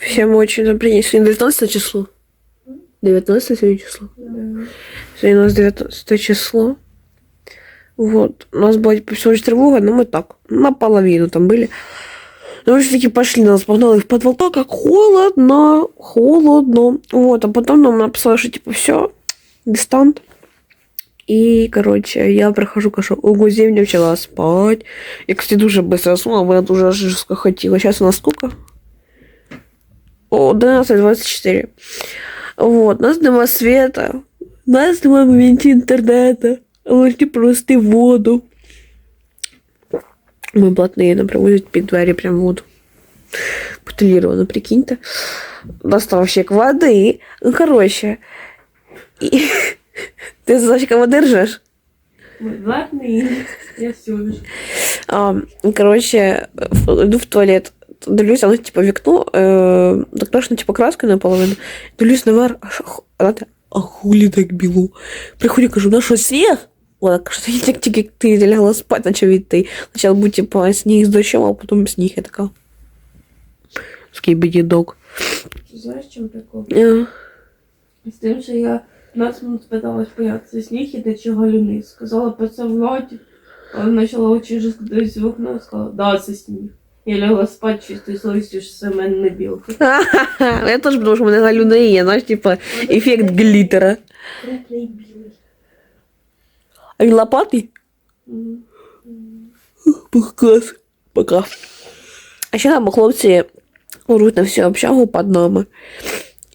Всем очень напрягли. Сегодня 19 число. 19 сегодня число. Сегодня у нас 19 число. Вот. У нас была типа, всего лишь тревога, но мы так, наполовину там были. Ну, мы все-таки пошли, нас погнали в подвал. Так как холодно, холодно. Вот, а потом нам написали, что типа все, дистант. И, короче, я прохожу кашу. Ого, земля начала спать. Я, кстати, дуже быстро заснула, бо я дуже жорстко хотіла. Сейчас у нас сколько? О, 12.24. Вот, у нас нема света. У нас нема в моменті інтернету. Можете просто воду. Ми блатные нам привозять під двері прям воду. Бутилировано, прикиньте. Достав ще води. Ну, короче. І... Ти Зачка води ржеш? Ладный, я все лишь. А, короче, в- иду в туалет. Дивлюсь, воно типу вікно, е, точно, типу, краскою наполовину. Дивлюсь наверх, а що, а хулі так біло. Приходю, кажу, на що сніг? Вона каже, «Та як тільки ти лягла спати, почав йти. Спочатку був, типу, сніг з дощем, а потім сніг. Я така. Скибідідок. Знаешь, в чем прикол? Е, З тим, що я 15 минут пыталась понять, це сніг іде чи галюни. Сказала про це Владі. Вона почала очень жорстко дивитися в окно і сказала, да, це сніг. Я лягла спати чистою совістю, що це в мене не білка. Ха-ха. Я теж думала, що в мене галюни є, знаєш, типу, ефект глітера. Круглий білий. А він лопатий? Мгм. Клас. Пока. А ще там хлопці оруть на всю общагу під нами.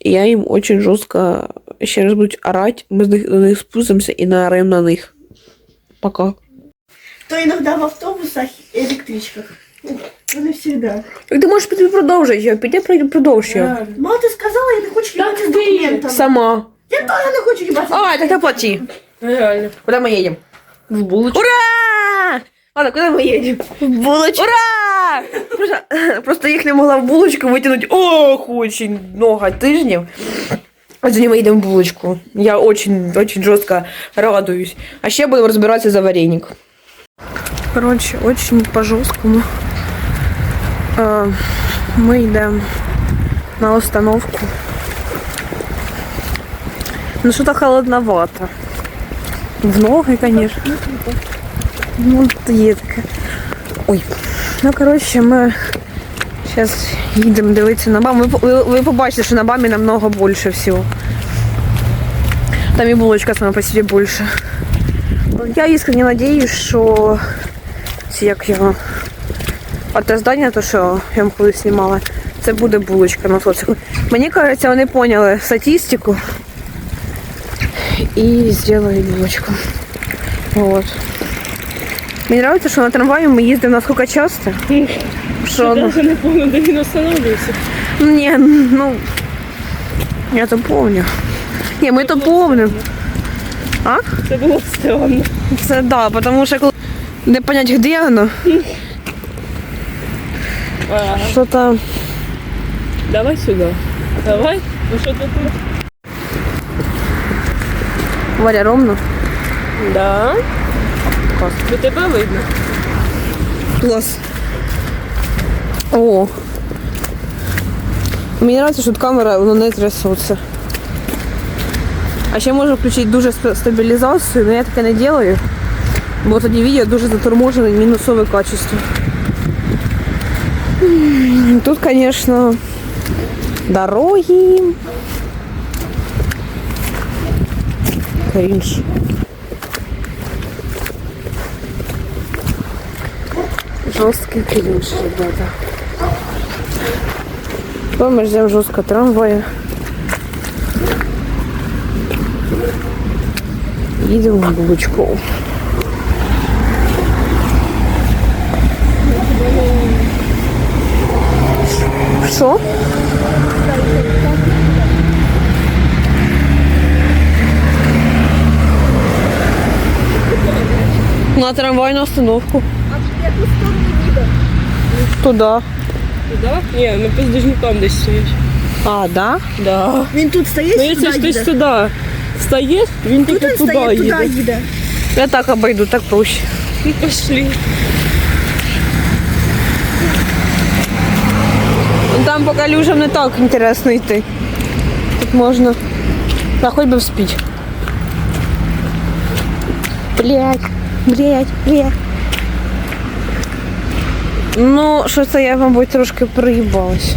І я їм очень жорстко ще раз будуть орать, ми з них, до них спустимося і наорем на них. Пока. То иногда в автобусах и электричках. Ну, не всегда. Так ти можеш піти продовжити його, піди пройди- продовж його. Реально. Мало ты сказала, я не хочу ебать с документом. Сама. Я тоже не хочу ебать. А, тогда плати. Реально. Куда мы едем? В булочку. Ура! Ладно, куда мы едем? В булочку. Ура! Просто, просто їх не могла в булочку витягнути. Ох, очень много тижнів. А за ними йдемо в булочку. Я очень, очень жорстко радуюсь. А ще будемо розбиратися за вареник. Короче, очень по-жорсткому. Е, Ми йдемо на остановку. Ну, что-то холодновато. В ноги, конечно. Ну, є. Ой. Ну, коротше, ми зараз їдемо дивитися на бам. Ви, ви, ви побачите, що на бамі намного більше всього. Там і булочка сама по собі більше. Я искренне надіюсь, що як його те здання, то що я вам колись знімала, це буде булочка на социку. Мені кажеться, вони поняли статистику і зробили булочку. Вот. Мені подобається, що на трамваї ми їздимо наскільки часто. Що, ну, не помню, де він остановився. Ні, ну. Я то помню. Ні, ми то помним. А? Це було странно. Це да, тому що коли не понять, де воно, А, що то. давай сюди. Давай. Ну що тут? Варя ровно. Да. Клас. До тебе видно. Клас. О. Мені подобається, що тут камера воно не трясеться. А ще можу включити дуже ст- стабілізацію, але я таке не роблю. Бо тоді відео дуже заторможене і мінусове качество. Тут, звісно, дороги. Крінж. Жесткий кринж, ребята. Потом мы ждем жестко трамвая. Едем в булочку. Что? На трамвайную остановку. Туда. Туди? Ні, ми по здожнякам десь стоїть. А, да? Да. Він тут стоїть, Ну, якщо туди хтось їде. туди стає, він Тут тільки він туди стоїть, туди їде. їде. Я так обойду, так проще. Ну, пошли. там поки людям не так інтересно йти. Тут можна. Та хоч би вспіть. Блять, блять, блять. Ну, що це я, мабуть, трошки приїбалась.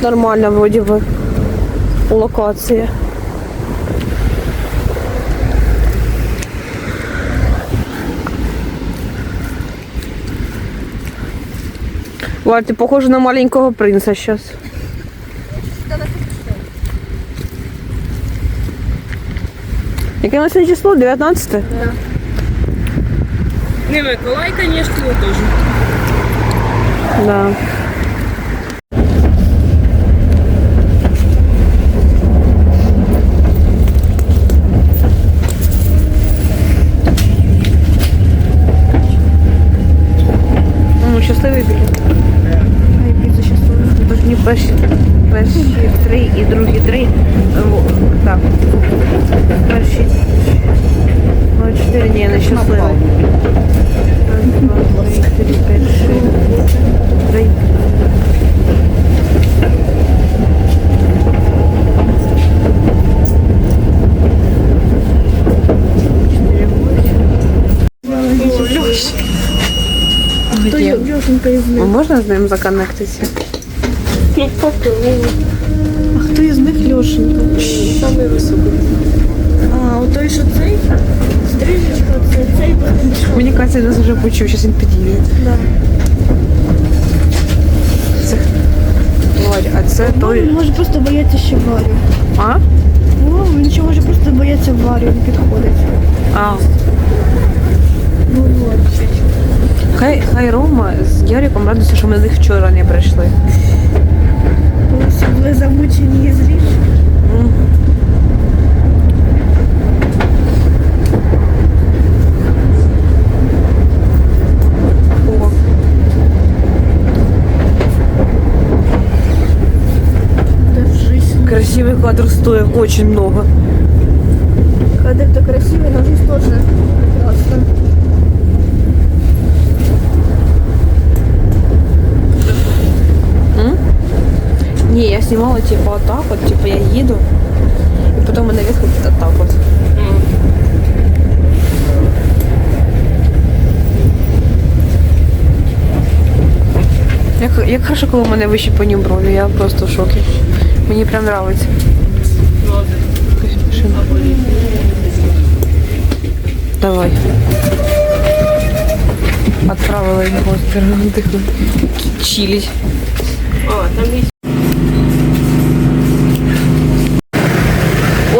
Нормально вроде бы локация. Валь, ты похожа на маленького принца сейчас. Яке на сьогодні число? 19? Не Миколай, звісно, теж. Да. Щасливий білет. Ай, щасливий. Тож перші, перші три і другі три. О, Так. Перші. Ну, чотири ні, не щасливий. Раз, два, три, чотири, п'ять, шість. Три. Із них. Можна з ним законектитися? А хто із них Лешенька? Самий високий. А, от той, що цей? Стрижечка, це цей? Мені кажеться, нас вже почув, зараз він підійде. Да. Це... Варя, а це той. Він може просто боятися ще Варю. А? О, він ще може просто боятися Варю, він підходить. А. Хай, хай Рома з Яриком радуються, що ми до них вчора не прийшли. Всі були замучені і злі. М. О. Держись. Красивый кадр стоит очень много. Кадр-то красивый, но здесь тоже прекрасно. Не, я снимала типа вот так вот, типа я еду, и потом мы наверх вот так вот. Як, як хорошо, коли в мене вищі по брові, я просто в шокі. Мені прям нравиться. Давай. Отправила його отдыхать. Чилить. А, там є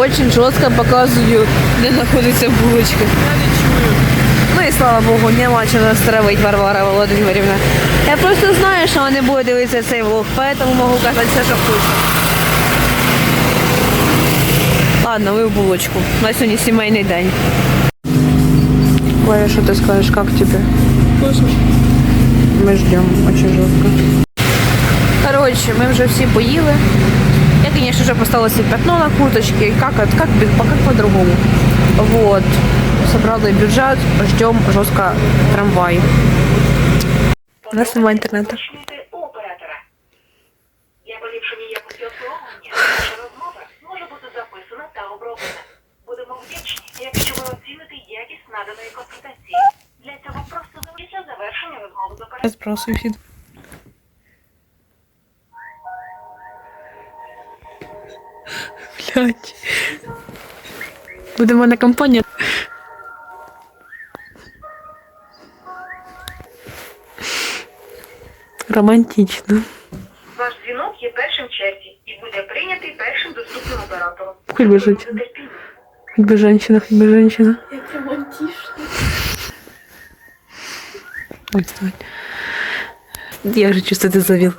Очень жестко показую, де знаходиться булочка. Ну і слава Богу, нема чого нас травить Варвара Володимирівна. Я просто знаю, що вони будуть дивитися цей влог, поэтому можу казати все, що хочу. Ладно, ви в булочку. У нас сьогодні сімейний день. Варя, що ти скажеш, як тебе? Вкусно. Ми ждемо, очень жестко. Короче, мы уже все поели. Я, конечно же, поставила себе пятно на курточке. Как, это- как, без- как по-другому. Вот. Собрала бюджет, ждем жестко трамвай. У нас немає інтернету. Уточнити у оператора. Блять. Буде в мене компанія. Романтично. Ваш дзвінок є першим в черзі і буде прийнятий першим доступним оператором. Хоч би жить. За терпіння. Хоть бы женщина, хоть бы женщина. Як романтично. Ой, стой. Я вже чувствую, ти завів.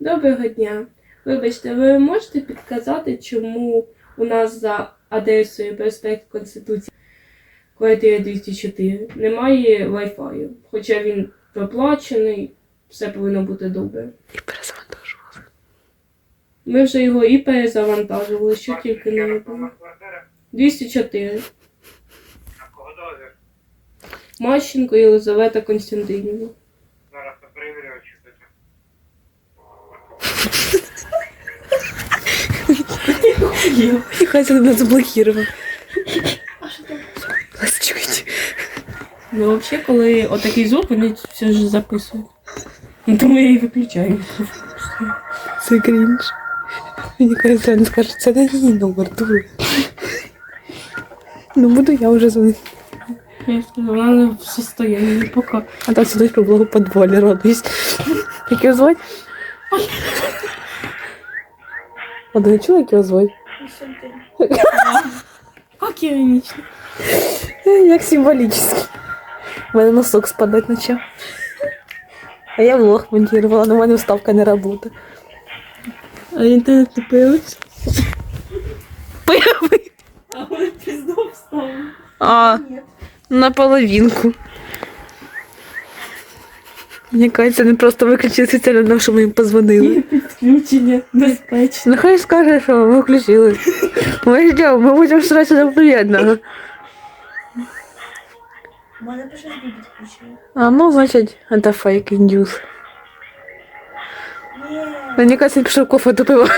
Доброго дня. Вибачте, ви можете підказати, чому у нас за адресою проспект Конституції квартира 204 немає Wi-Fi, хоча він проплачений, все повинно бути добре. І перезавантажували. Ми вже його і перезавантажували, що тільки не робили. 204. А кого дозвір? Мащенко Єлизавета Константинівна. Зараз я перевірю, це. Нехай це нас заблокував. А що там? Ну, взагалі, коли отакий звук, вони все ж записують. Ну, Тому я і виключаю. Це крінж. Мені кажеться, він скаже, це не її номер, дура. Ну буду я вже дзвонити. Я сказала, вона не в состоянні поки. А там сидить по благу подволі радуюсь. Як його звати? А ти не чула, як його звати? Як іронічно. Як символічно. У мене носок спадать почав. А я влог монтувала, але у мене вставка не працює. А інтернет не появився? Появи. А вони пізно встали. А, на половинку. Мені кажеться, не просто виключили спеціально, тому що ми їм позвонили. Підключення безпечно. Ну хай скаже, що ми включили. Ми ждемо, ми будемо старатися до приєдного. Мене пише збій. А ну, значить, це фейк індюс. Ні, Мені кажеться, він пішов кофе допивати.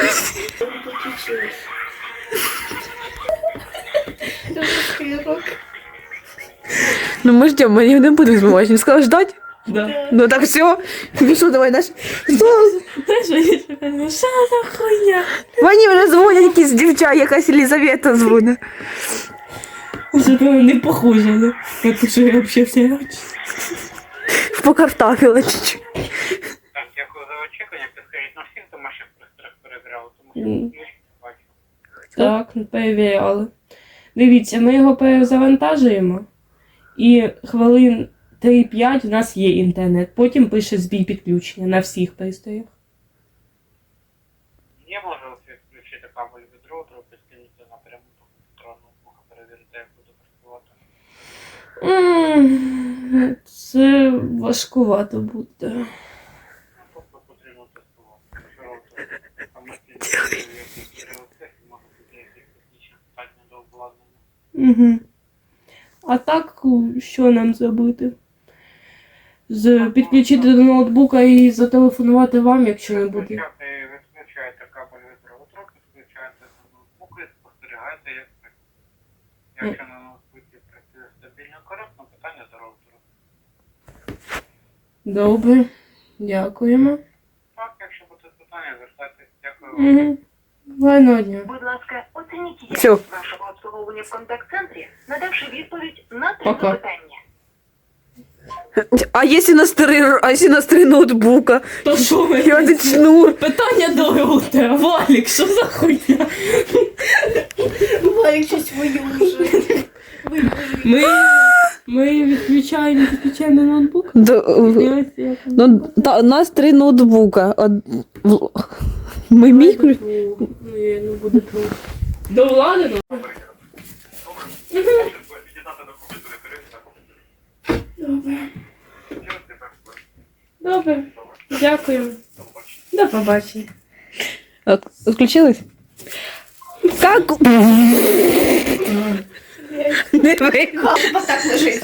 Ну ми ждемо, ми не будемо збивати. Він сказав ждать. Да. Ну так все. Давай наш. Що? Знаєш, мені ще що за хуйня? Мені вже дзвонять якісь дівча, якась Елізавета дзвонить. Це прям не похоже, да? Як що я взагалі все Покартавила чуть-чуть. Так, дякую за очікування. Підскажіть, на всіх домашніх пристроях перевіряли, тому що Ні. я їх не бачу. Так, перевіряли. Дивіться, ми його перезавантажуємо, і хвилин 3-5 в нас є інтернет. Потім пише збій підключення на всіх пристроях. Є можливість відключити кабель від роутеру, підкинути напряму до буха, перевірити, як буде працювати. М, Це важкувато буде. Ну, тобто потрібно тестувати. Якщо роутер самостійно може бути якісь технічні питання до обладнання. Угу. А так, що нам зробити? З, підключити до ноутбука і зателефонувати вам, якщо не буде. Відключати, відключаєте кабель від роутера, підключаєте до ноутбука і спостерігаєте, як працює. Якщо на ноутбуці працює стабільно коректно, питання до роутера. Добре. Дякуємо. Так, якщо будуть питання, звертайтеся. Дякую. Угу. Гарного дня. Будь ласка, оцініть Всё. якість вашого обслуговування в контакт-центрі, надавши відповідь на три Пока. запитання. А якщо на старий, а якщо на старий ноутбука? То що ви? Я не шнур. Питання до роутера. Валік, що за хуйня? Валік щось воює вже. Воює. Ми, ми відключаємо, відключаємо ноутбук. До, ось ну, та, у нас три ноутбука. Од- в- Ми ключ. Ну, я не буду тут. До влади? ну? Добре. Добре. Дякую. До побачення. А, Відключились? Как? Не. Ось так лежить.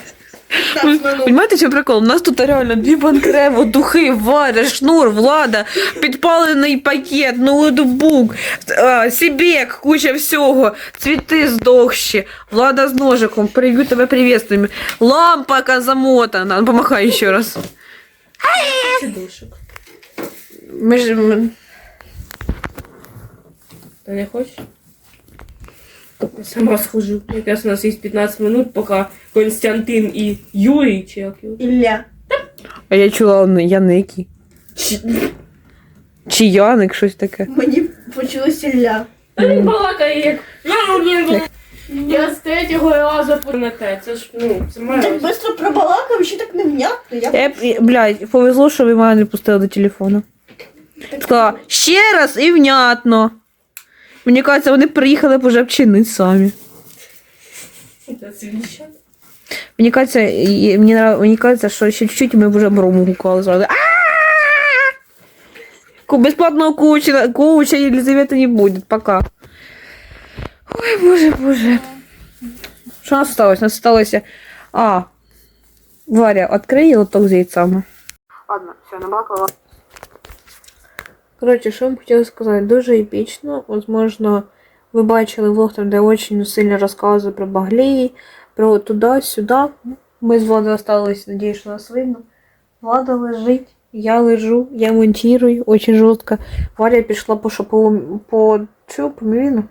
Понимаете, що прикол? У нас тут реально дві банкрево, духи, варя, шнур, влада, підпалений пакет, ноутбук, а, сібек, куча всього, цвіти здохші, влада з ножиком, привіт тебе приветствуємо, лампа яка замотана, Ну, помахай ще раз. Ми ж... Ти не хочеш? Я сама схожу. Якраз у нас є 15 минут, поки Константин і Юрій, чи як його? Ілля. А я чула он, Яники. Чи Яник, щось таке. Мені почулось Ілля. Та він балакає як. Я не Я з третього разу на те. Це ж, ну, це моя. Так швидко пробалакав, ще так невнятно. Я Я, б- блядь, повезло, що ви мене не пустили до телефону. Сказала, ще раз і внятно. Мені кажеться, вони приїхали б уже вчинити самі. Це свіща. Мені кажеться, і- мені, нрав- мені кажеться, що ще чуть-чуть і ми б вже брому гукали зразу. А! Ку- Бесплатного коуча, коуча Елизавета не будет. Пока. Ой, боже, боже. Что у нас осталось? У нас осталось... А, Варя, открой лоток з яйцями. Ладно, все, набакала. Коротше, що вам хотіла сказати, дуже епічно. Возможно, ви бачили влог там, де очень сильно розказую про баглей, про туди-сюди. Ми з Владою остались, надіюсь, що нас видно. Влада лежить, я лежу, я монтирую очень жорстко. Варя пішла по шопову по цю по мівіну.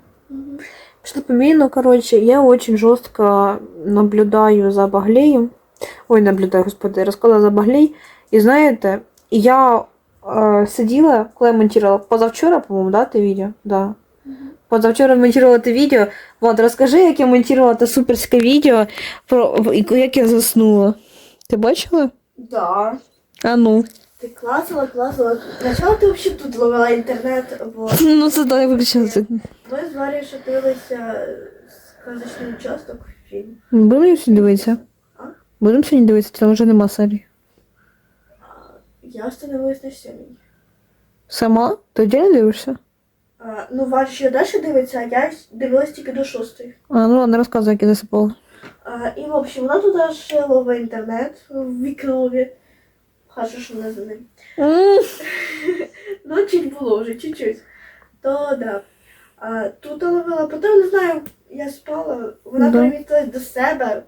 Пішла по мівіну, коротше, я очень жорстко наблюдаю за баглеєм. Ой, наблюдаю, господи, розказала за баглей. І знаєте, я е, сиділа, коли я монтувала позавчора, по-моєму, да, те відео? Да. Позавчора монтувала те відео. Влад, розкажи, як я монтувала те суперське відео, про як я заснула. Ти бачила? Да. А ну. Ти класила, класила. Начало ти взагалі тут ловила інтернет, бо Ну, це дай виключати. ми з Варією ще дивилися сказочний участок фільм. Будемо сьогодні дивитися? А? Будемо сьогодні дивитися, там вже нема серії. Я остановилась на сьомій. Сама? Ти не дивишся? А, ну, Варя ще далі дивиться, а я дивилась тільки до шостої. А, ну ладно, розказуй, як я засипала. А, і, в общем, вона туди ще ловить інтернет в вікнові. Хорошо, що вона за ним. Ну, чуть було вже, чуть-чуть. То да. А, тут ловила, потім не знаю, я спала, вона Да. перемістилась до себе,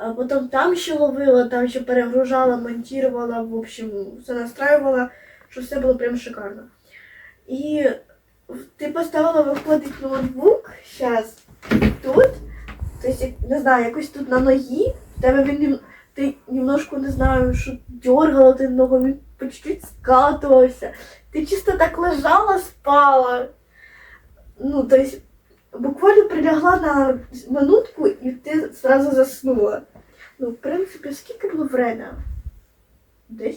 а потім там ще ловила, там ще перегружала, монтувала, в общем, все настраювала, що все було прям шикарно. І ти поставила виходить ноутбук зараз тут, тобто, не знаю, якось тут на ногі, в тебе він ти немножко не знаю, що дергала ти ногу, він по чуть-чуть скатувався. Ти чисто так лежала, спала. Ну, то есть, буквально прилягла на минутку і ти сразу заснула. Ну, в принципі, скільки було время? 10-11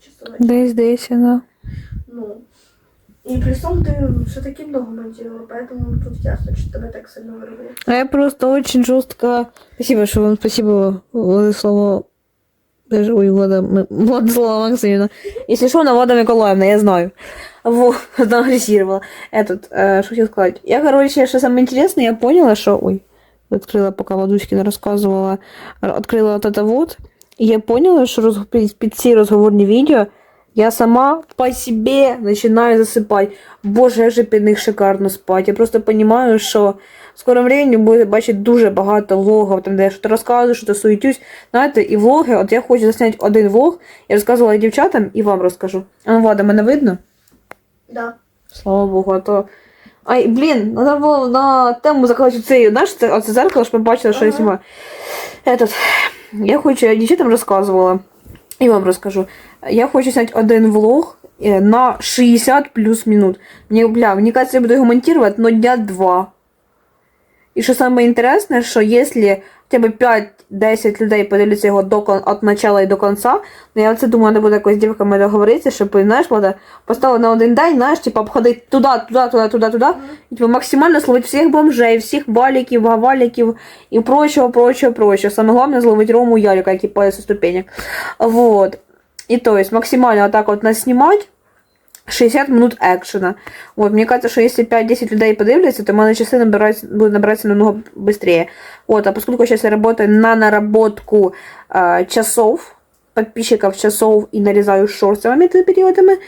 часов. Десь, десь, да. Ну. І при цьому ти все-таки много монтировала, поэтому тут ясно, що тебе так сильно виробило. А я просто очень жестко... Спасибо, что вам спасибо, Владислава... Даже, ой, Влада, М- Владислава Максимовна. Если что, она Влада Николаевна, я знаю. Вот, она агрессировала. Этот, э, что хотел сказать. Я, короче, что самое интересное, я поняла, что... Ой, открыла, пока Владуськина рассказывала, р- открыла вот это вот. И я поняла, что роз... під, під ці розговорні відео я сама по себе начинаю засыпать. Боже, як же під них шикарно спать. Я просто понимаю, що в скором времени буде бачити дуже багато влогів, там, де я щось розказую, щось суетюсь. Знаєте, і влоги, от я хочу засняти один влог, я розказувала і дівчатам, і вам розкажу. А ну, Влада, мене видно? Да. Слава Богу, а то. Ай, блін, треба було на тему закладати цей, знаєш, це, оце зеркало, щоб ми бачили, що я знімаю. Этот, я хочу, я дівчатам розказувала, і вам розкажу. Я хочу зняти один влог е, на 60 плюс минут. Мені, бля, мені кажется, я буду його монтувати, но дня два. І що саме інтересне, що якщо хоча б 5-10 людей подивляться його до кон... від начала і до кінця, ну я це думаю, треба буде якось з дівками договоритися, щоб, знаєш, Влада, поставила на один день, знаєш, типу, обходити туди, туди, туди, туди, туди, і типу, максимально зловити всіх бомжей, всіх баліків, гаваліків і прочого, прочого, прочого. Саме головне зловити Рому Ярика, який падає со ступенек. Вот. І то есть максимально так вот наснімати, 60 минут екшена. Вот, мне кажется, что если 5-10 людей подивляться, то мои часы набираются, будут набираться намного быстрее. Вот, а поскольку сейчас я работаю на наработку э, часов, подписчиков часов и нарезаю шорцевыми периодами,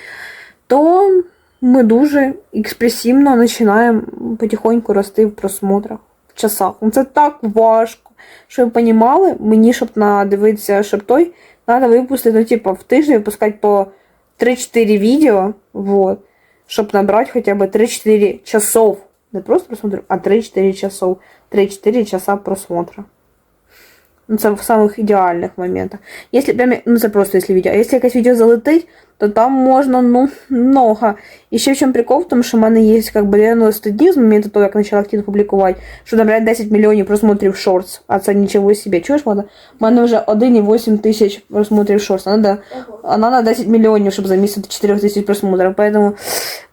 то ми дуже експресивно починаємо потихоньку рости в просмотрах, в часах. Ну, це так важко. Щоб ви розуміли, мені, щоб надивитися, щоб той, треба випустити, ну, типу, в тиждень випускати по 3-4 відео, вот, щоб набрати хоча б 3-4 часов. Не просто просмотрів, а 3-4 часов. 3-4 часа просмотра. Ну, це в самих ідеальних моментах. Если прям, ну це просто если відео. А якщо якесь відео залетить, то там можна, ну, много. І ще в чому прикол, в тому, що в мене є как бы 90 днів з моменту того, як почала активно публікувати, що набирає 10 мільйонів просмотрів шортс, а це нічого собі. Чуєш, Влада? У мене вже 1,8 тисяч просмотрів шортс. А Надо, Ого. а надо 10 мільйонів, щоб замістити 4 тисяч просмотрів. Поэтому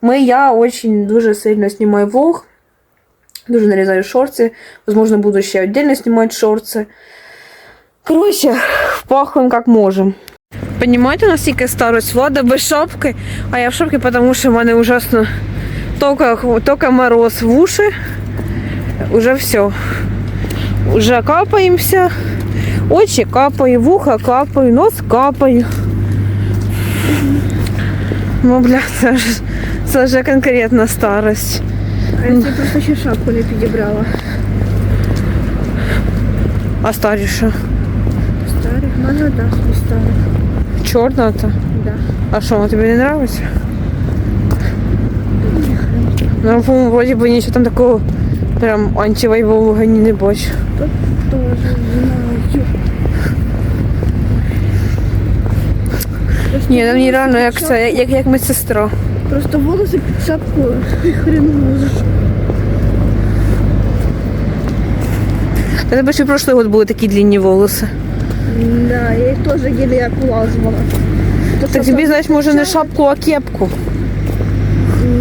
ми, я очень дуже сильно знімаю влог, дуже нарізаю шорти. Возможно, буду ще отдельно знімати шорти. Короче, пахаем как можем. Понимаете, наскільки старость? Влада без шапки, а я в шапці, тому що в мене ужасно тільки, тільки мороз в уші. Уже все. Уже капаємося. Очі капаю, вуха капаю, нос капаю. Ну, бля, це ж, це вже конкретна старость. А я собі просто ще шапку не підібрала. А старіша? Старих, в мене да, собі старих. Чорна то. Да. А що, тобі не нравится? Ну, по-моему, вроде бы ничего там такого прям антивайбового не, не бачу. Тоже знаю. Просто Ні, волоси нереально, під як це, як, як медсестра. Просто волоси під шапку хрен можеш. Тебе ще прошлый год були такі длинні волоси. Да, я їх теж еле як улазувала. То, Так що тобі, там- знаєш, може не шапку, а кепку.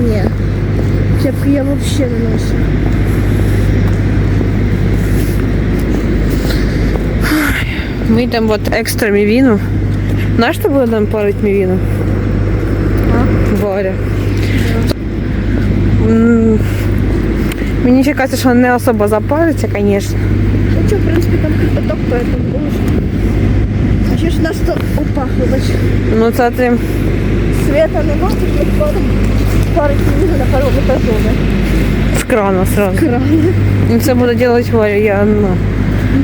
Ні. Кепки я вообще не ношу. Ми йдемо от екстра мівіну. Знаєш, що буде нам парить мівіну? Варя. М, Мені ще кажеться, що не особо запариться, звісно. Ну в принципе, там кипяток, поэтому будешь. А ще ж у нас то... Опа, вибач. Ну це ти. Света тут ми пару, пару книг на пару етажу. З крана сразу. Кран. Ну, Це буде робити Варя, я ну.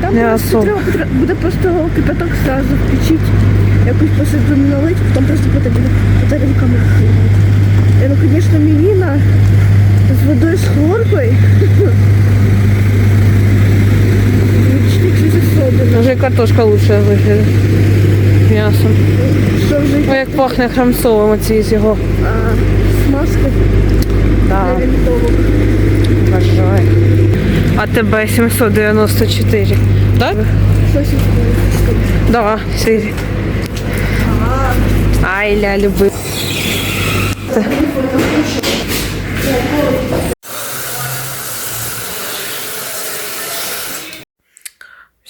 Там Не просто особо. треба потр- буде просто кипяток сразу включити, якусь посуду налить, потім просто буде батарейками. Е, Ну, звісно, мівіна з водою з хлоркою. Вже картошка лучше виглядає. Вже Ой, як пахне храмсовим оці з його. а, смазка вінтовок. вважаю. АТБ 794. Так? Да, сирі. Ай, ля, люби.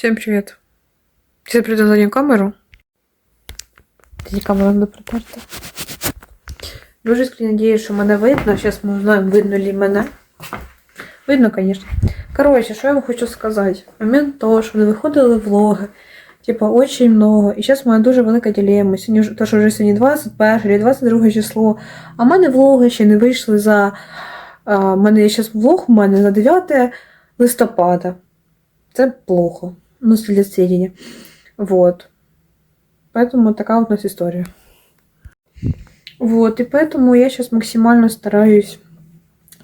Всем привет. Сейчас приду заднюю камеру. Тоді камера не притерта. Дуже искренне надіюсь, що мене видно. Зараз ми узнаємо, видно ли мене. Видно, конечно. Короче, що я вам хочу сказати. Момент того, що не виходили влоги. Типа, очень много. І зараз в мене дуже велика дилемма. Сьогодні то, що вже сьогодні 21 чи 22 число. А в мене влоги ще не вийшли за. В мене є зараз влог у мене на 9 листопада. Це плохо Ну, для сведения. Вот. Поэтому такая вот у нас история. Вот, и поэтому я сейчас максимально стараюсь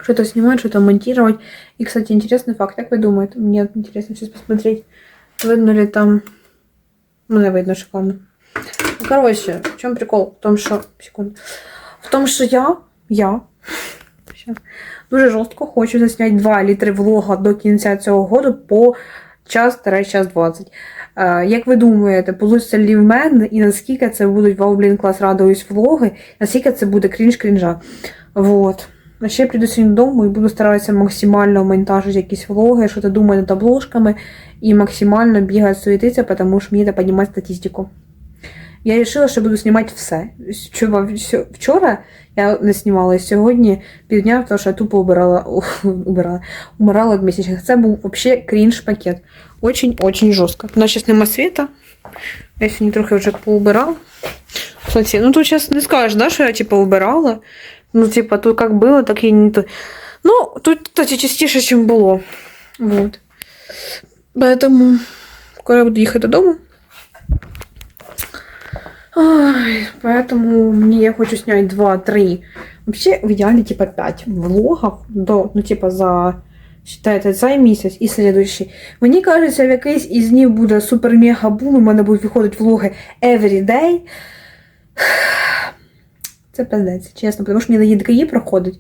что-то снимать, что-то монтировать. И, кстати, интересный факт. Как вы думаете? Мне интересно сейчас посмотреть, видно ли там... Ну, не видно шикарно. Ну, Короче, в чем прикол? В том, что... Секунду. В том, что я... Я... Щас. Дуже жорстко хочу засняти 2 літри влога до кінця цього году по час час 20. Е, як ви думаєте, получиться ли в мене і наскільки це будуть вау, клас радуюсь влоги, наскільки це буде крінж крінжа. Вот. А ще прийду сьогодні додому і буду старатися максимально монтажити якісь влоги, що ти думаю над обложками, і максимально бігати суетитися, тому що мені треба піднімати статистику. Я вирішила, що буду знімати все. Вчора, вчора я не знімала сьогодні півдня, тому що я тупо убирала, убирала, умирала від місячних. Це був взагалі крінж пакет. Очень-очень жорстко. У нас зараз нема світа. Я сьогодні трохи вже поубирала. Кстати, ну тут зараз не скажеш, да, що я типа убирала. Ну, типа, тут как было, так и не то. Ну, тут, кстати, частіше, ніж було. Вот. Поэтому скоро я буду їхати додому. Ай, поэтому мне я хочу снять 2-3. Вообще, в идеале, типа, 5 влогов до, ну, типа, за считайте, цей місяць і слідуючий. Мені кажеться, в якийсь із днів буде супер-мега бум, у мене будуть виходити влоги every day. Це пиздець, чесно, тому що мені на ЄДКІ проходить.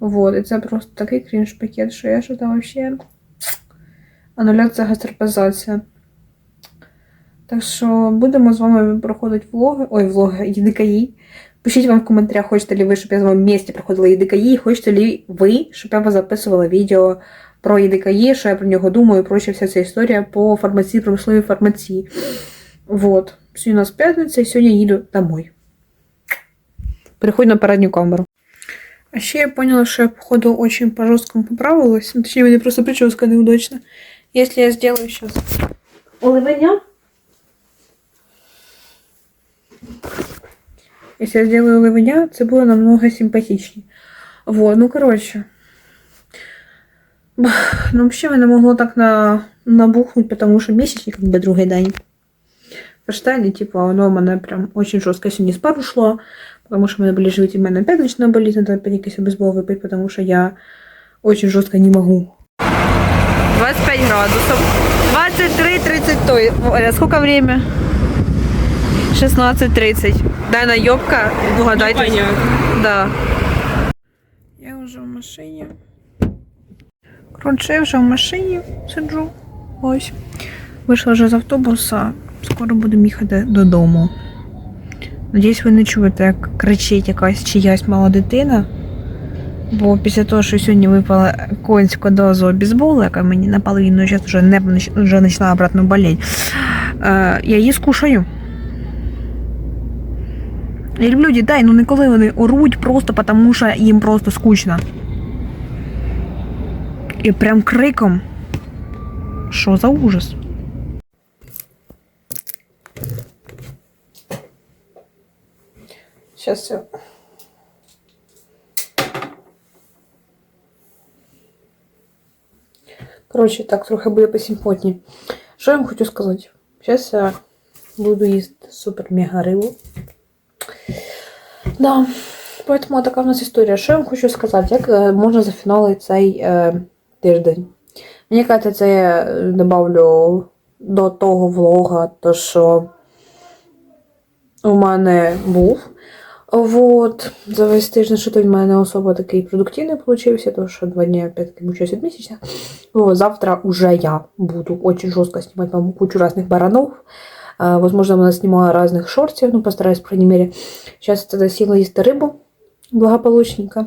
Вот, і це просто такий крінж-пакет, що я що там вообще ануляція гастерпазація. Так що будемо з вами проходити влоги. Ой, влоги ЄДКІ. Пишіть вам в коментарях, хочете ли ви, щоб я з вами вместе проходила ЄДКІ, хочете ли ви, щоб я вас записувала відео про ЄДКІ, що я про нього думаю, і проча вся ця історія по фармації, промисловій фармації. Вот. Сьогодні у нас п'ятниця, і сьогодні їду домой. Переходь на передню камеру. А ще я поняла, что я, походу, очень по жесткому поправилась. Ну, точнее, у просто прическа неудачна. Если я сделаю сейчас уливення. Если я сделаю уливення, це буде намного симпатичнее. Вот, ну, короче. Бах, Ну, вообще, мене могло так на... набухнуть, потому что месячник, как бы, другий день. Ферштайні, типу, воно в мене прям очень жорстко сьогодні з пару шло, потому что у меня были животе, у меня опять начинает болеть, надо опять якийсь обезбол выпить, потому что я очень жестко не могу. 25 градусов. 23.30. Сколько время? 16.30. Дана ёбка, угадайте. Да. Я вже в машині. Коротше, я вже в машині сиджу. Ось. Вийшла вже з автобуса. Скоро будемо їхати додому. Надіюсь, ви не чуєте, як кричить якась чиясь мала дитина. Бо після того, що сьогодні випала конську дозу обізболу, яка мені наполовину зараз вже не вже почала обратно боліти, е, я її скушаю. Я люблю дітей, ну не коли вони оруть просто тому, що їм просто скучно. І прям криком. Що за ужас? Сейчас я. Коротше, так, трохи буде посимпотні. Що я вам хочу сказати? Зараз я буду їсти супер-мега рибу. Да, поэтому така в нас історія. Що я вам хочу сказати? Як е, можна зафіналити цей е, тиждень? Мені кажеться, це я е, добавлю до того влога, то що у мене був. Вот, за весь тиждень, що то в мене особо такий продуктивний получився, тому що два дні опять-таки мучаюсь від місяця. Вот, завтра уже я буду очень жестко снимать вам кучу разных баранов. А, возможно, я снимаю разных шортов, ну, постараюсь, по крайней мере. Сейчас тогда сила есть рыбу благополучненько.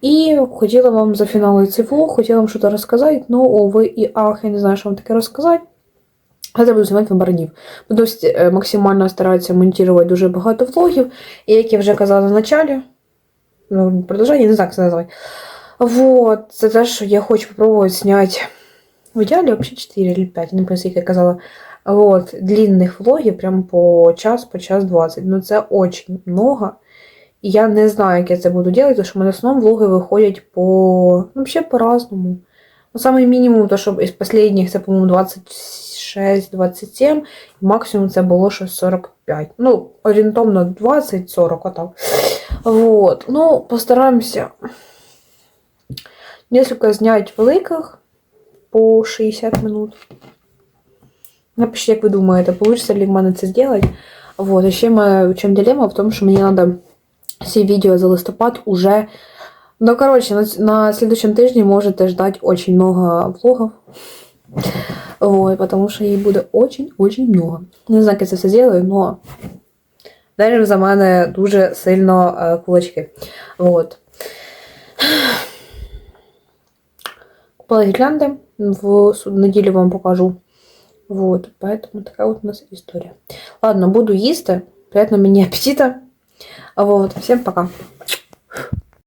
І хотіла вам зафіналити цей влог, хотіла вам щось розказати, но, увы і ах, я не знаю, що вам таке розказати. Але буду знімати вам баранів. Буду е, максимально старатися монтувати дуже багато влогів. І як я вже казала на началі, ну, продовження, не знаю, як це назвати. Вот, це те, що я хочу попробувати зняти в ідеалі взагалі 4 или 5, не пам'ятаю, як я казала. Вот, длинних влогів, прям по час, по час 20. Ну це очень много. І я не знаю, як я це буду робити, тому що в мене в основному влоги виходять по. Ну, взагалі по-разному. Ну, самий мінімум, то, що із останніх, це, по-моєму, 26-27, максимум це було щось 45. Ну, орієнтовно 20-40, отак. Вот. Ну, постараємося несколько зняти великих по 60 минут. Напишіть, як ви думаєте, получится ли в мене це зробити. Вот, і ще моя в чому дилемма в тому, що мені треба всі відео за листопад уже. Ну, короче, на, на следующем тижні можете ждать очень много влогов. Вот, потому что їх буде очень-очень много. Не знаю, як я це все зроблю, но далі за мене дуже сильно е, кулачки. Вот. Купила гірлянди, в неділю вам покажу. Вот, поэтому такая вот у нас история. Ладно, буду есть. Приятного мне аппетита. Вот, всем пока.